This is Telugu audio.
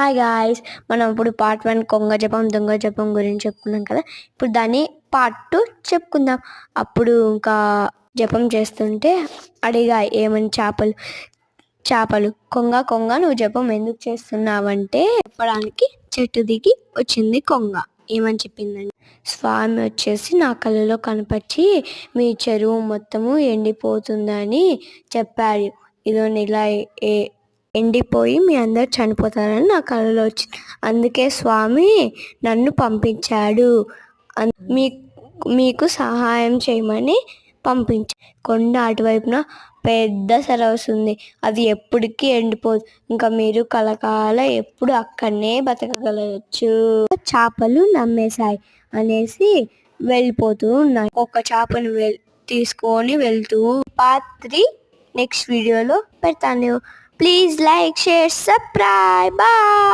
హాయ్ గాయ్స్ మనం ఇప్పుడు పార్ట్ వన్ కొంగ జపం దొంగ జపం గురించి చెప్పుకున్నాం కదా. ఇప్పుడు దాన్ని పార్ట్ టూ చెప్పుకుందాం. అప్పుడు ఇంకా జపం చేస్తుంటే అడిగా ఏమని చేపలు చేపలు? కొంగ కొంగ నువ్వు జపం ఎందుకు చేస్తున్నావంటే చెప్పడానికి చెట్టు దిగి వచ్చింది కొంగ. ఏమని చెప్పిందండి? స్వామి వచ్చేసి నా కళ్ళలో కనపరిచి మీ చెరువు మొత్తము ఎండిపోతుందని చెప్పాడు ఇదో ఇలా ఏ ఎండిపోయి మీ అందరు చనిపోతారని నా కళలో వచ్చింది అందుకే స్వామి నన్ను పంపించాడు. మీ మీకు సహాయం చేయమని పంపించ కొండ అటువైపున పెద్ద సెల ఉంది అది ఎప్పటికీ ఎండిపోదు. ఇంకా మీరు కలకాల ఎప్పుడు అక్కడనే బతకగలవచ్చు చేపలు నమ్మేశాయి అనేసి వెళ్ళిపోతూ ఉన్నాయి. ఒక్క చేపను వెల్ తీసుకొని వెళ్తూ పాత్రి నెక్స్ట్ వీడియోలో పెడతాను. Please like, share, subscribe. Bye.